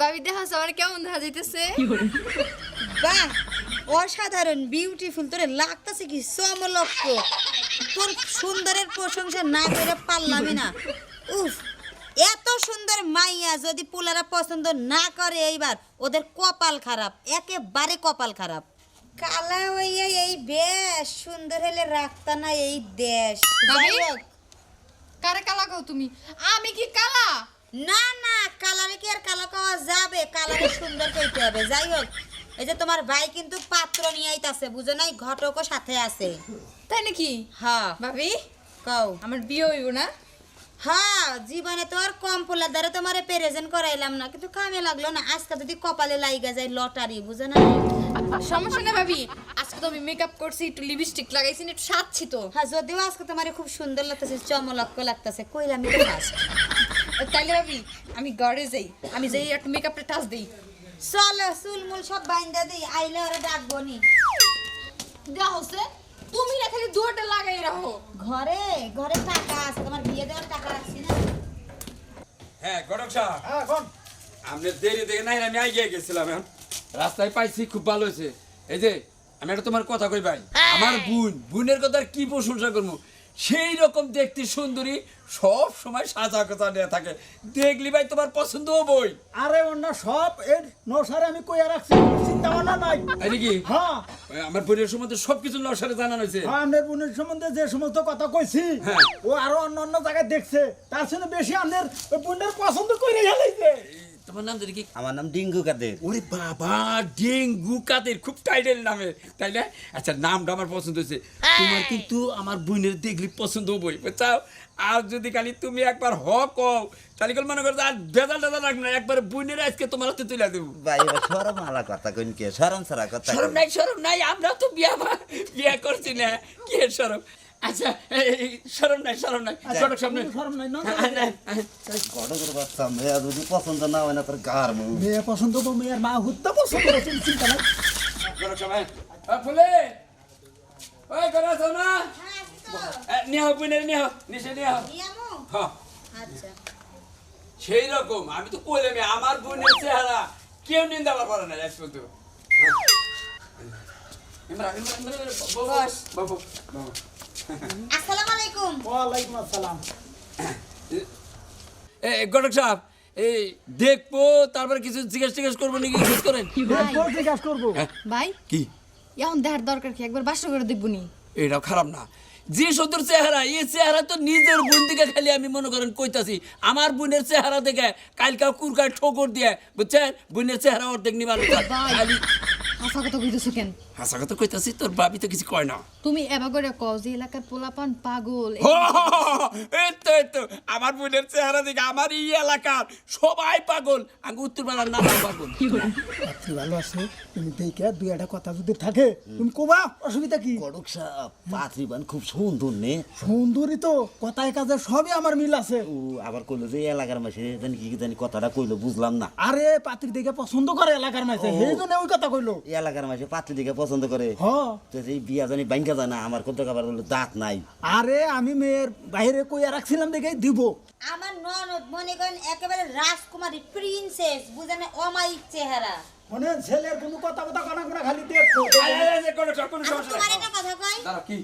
ভাবি দেখা আমার কেমন দেখা যাইতেছে? বাহ অসাধারণ বিউটিফুল তোরে লাগতেছে কি সমলক্ষ। তোর সুন্দরের প্রশংসা না করে পারলামই না। উফ এত সুন্দর মাইয়া যদি পোলারা পছন্দ না করে এইবার ওদের কপাল খারাপ একেবারে কপাল খারাপ। কালা হইয়া এই বেশ সুন্দর হলে রাখতা না এই দেশ? কারে কালা কও তুমি? আমি কি কালা না না কালারে কি আর কালো খাওয়া যাবে কালারে সুন্দর করতে হবে। যাই হোক এই যে তোমার ভাই কিন্তু পাত্র নিয়ে আইতাছে বুঝো নাই? ঘটকও সাথে আছে। তাই নাকি? হ্যাঁ। ভাবি? কও। আমার বিয়ে হইব না? হ্যাঁ জীবনে তো আর কম পোলার দ্বারা তোমারে প্রেজেন্ট করাইলাম না কিন্তু কামে লাগল না। আজকে যদি কপালে লাইগা যায় লটারি বুঝো না সমস্যা না ভাবি। আজকে তো আমি মেকআপ করছি একটু লিপস্টিক লাগাইছি একটু সাজছি তো। হ্যাঁ যদিও আজকে তোমারে খুব সুন্দর লাগতেছে চমলক্ষ লাগতেছে কইলাম তাইলে ভাবি আমি ঘরে যাই আমি যাই একটু মেকআপটা টাচ দিই। চলো চুলমুল সব বাইন্দা দিই আইলে ওরা ডাকবো নি। তুমি না খালি দুয়ারটা লাগাই রাখো। ঘরে ঘরে টাকা আছে তোমার বিয়ে দেওয়ার টাকা রাখছি না। হ্যাঁ গড়ক সাহেব হ্যাঁ আপনি দেরি দেখে নাই আমি আগে গেছিলাম এখন। রাস্তায় পাইছি খুব ভালো হয়েছে। এই যে আমি একটা তোমার কথা কই ভাই। আমার বোন বোনের কথা আর কি প্রশংসা করব? সেই রকম দেখতে সুন্দরী সব সময় সাজা কথা নিয়ে থাকে। দেখলি ভাই তোমার পছন্দ বই? আরে অন্য সব এর নসারে আমি কইয়া রাখছি চিন্তা ভাবনা নাই। আরে কি? হ্যাঁ। আমার বোনের সম্বন্ধে সবকিছু নসারে জানা হয়েছে। হ্যাঁ আমার বোনের সম্বন্ধে যে সমস্ত কথা কইছি হ্যাঁ। ও আরও অন্য অন্য জায়গায় দেখছে। তার জন্য বেশি আমাদের বোনের পছন্দ তোমার নাম কি? আমার নাম ডিঙ্গু কাদের। ওরে বাবা ডেঙ্গু কাদের খুব টাইটেল নামে তাই না? আচ্ছা নামটা আমার পছন্দ হয়েছে। তোমার কিন্তু আমার বোনের দেখলি পছন্দ হবই বুঝছাও? আর যদি খালি তুমি একবার হ কও তাহলে কল মনে করো আর বেজাল টেজাল রাখবে না একবার বোনের আজকে তোমার হাতে তুলে দেবো। ভাই এবার সরম আলা কথা কইন কে? সরম সারা কথা সরম নাই সরম নাই আমরা তো বিয়া বিয়া করছি না। কি সরম আচ্ছা সরম নাই সরম নাই। সরম সামনে। কোনো শরম নাই, না, কত করে বাচ্চা মেয়ে যদি পছন্দ না হয় না তোর গার মেয়ে পছন্দ তো মেয়ের মা হুদ্দা পছন্দ করে চিন্তা নাই। সরম সামনে। ফুলে। ওই করে আছো না এ, নিয়ে বোনের নিয়ে নিচে নিয়ে হ্যাঁ আচ্ছা। সেই রকম আমি তো কইলাম আমার বোনের চেহারা কেউ নিন্দা করে না আজ পর্যন্ত। বাবু, বাবু। আসসালামু আলাইকুম। ওয়ালাইকুম আসসালাম। এ, গটক সাহেব এই দেখব তারপরে কিছু জিজ্ঞেস টিজ্ঞেস করব নাকি জিজ্ঞেস করেন। করব। ভাই কি? এখন দেখার দরকার কি? একবার বাসা করে দেখব নি। এটাও খারাপ না। যে সুন্দর চেহারা এই চেহারা তো নিজের বোন দিকে খালি আমি মনে করেন কইতাছি। আমার বোনের চেহারা দেখে কালকা কুরকায় ঠোকর দিয়ে বুঝছেন? বোনের চেহারা অর্ধেক নিবার খালি হাসা কথা কইতেছো কেন? হাসা কথা কইতাছি তোর বাবি তো কিছু কয় না। তুমি কও যে এলাকার পোলাপান পাগল হো, এই তো এই তো আমার বোনের চেহারা দেখে আমার এই এলাকার সবাই পাগল আমি উত্তর বাংলার নাম পাগল আপনি ভালো আছে? তুমি দেখে দুই একটা কথা যদি থাকে তুমি কোবা অসুবিধা কি? কড়ক সাপ পাত্রীবান খুব সুন্দর নে। সুন্দরী তো কথায় কাজে সবই আমার মিল আছে। ও আবার কইলো যে এলাকার মাসে জানি কি জানি কথাটা কইলো বুঝলাম না। আরে পাত্রী দেখে পছন্দ করে এলাকার মাঝে ও। সেই জন্য ওই কথা কইলো। এলাকার মাসে পাত্রী দিকে পছন্দ করে। হ। তো এই বিয়া জানি বাইঙ্কা জানা আমার কত খাবার হলো দাঁত নাই। আরে আমি মেয়ের বাইরে কইয়া রাখছিলাম দেখে দিব। আমার ননদ মনে করেন একেবারে রাজকুমারী প্রিন্সেস বুঝেন অমায়িক চেহারা। মনে ছেলের কোনো কথা কথা কানা করে খালি দেখো কোনো সমস্যা একটা কথা কই? কি?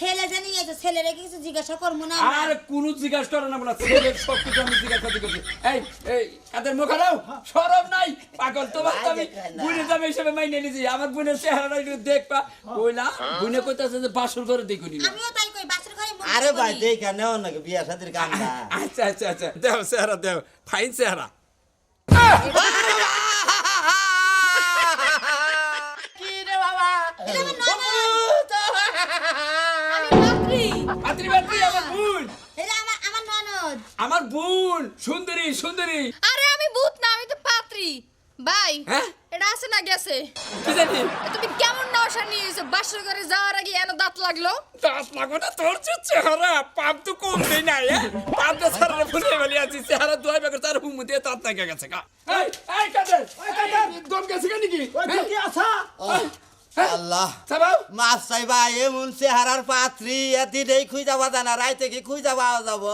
ছেলে জানি আছে ছেলেরে কিছু জিজ্ঞাসা করব না আর কোন জিজ্ঞাসা করে না বলা ছেলের সব কিছু আমি জিজ্ঞাসা করছি এই এই কাদের মুখ দাও? সরব নাই। পাগল তোমার তো আমি। বুনের দাম হিসেবে মাইনে নিছি। আমার বোনের একটু দেখবা। কইলা বুনে কইতাছে যে বাসর করে দেখো নি আমিও তাই কই বাসের ঘরে আরে ভাই। দেখা নেও নাকি বিয়া সাথীর কাম না আচ্ছা আচ্ছা আচ্ছা। দেও চেহারা দেও। ফাইন চেহারা। আমার বোন এটা আমার আমার ননদ। আমার বোন সুন্দরী সুন্দরী। আরে আমি ভূত না আমি তো পাত্রী। ভাই হ্যাঁ? এটা আছে না গেছে? কি জানি? তুমি কেমন নশা নিয়েছো বাসর করে যাওয়ার আগে এনে দাঁত লাগল? দাস লাগো না তোর চেহারা। পাপ তো কম দেই না এ। পাপ তো সারা ফুলে বলি আছি। চেহারা দুই বেগর তার হুম দিয়ে তার টাকা গেছে কা এই এই কাদের? এই কাদের? দম গেছে কেন কি ওই কি আসা। আল্লাহ। মাছ চাইবা এমন চেহারার পাত্রী এদিনেই খুই যাবা জানা রাইতে কি খুই যাবা? যাব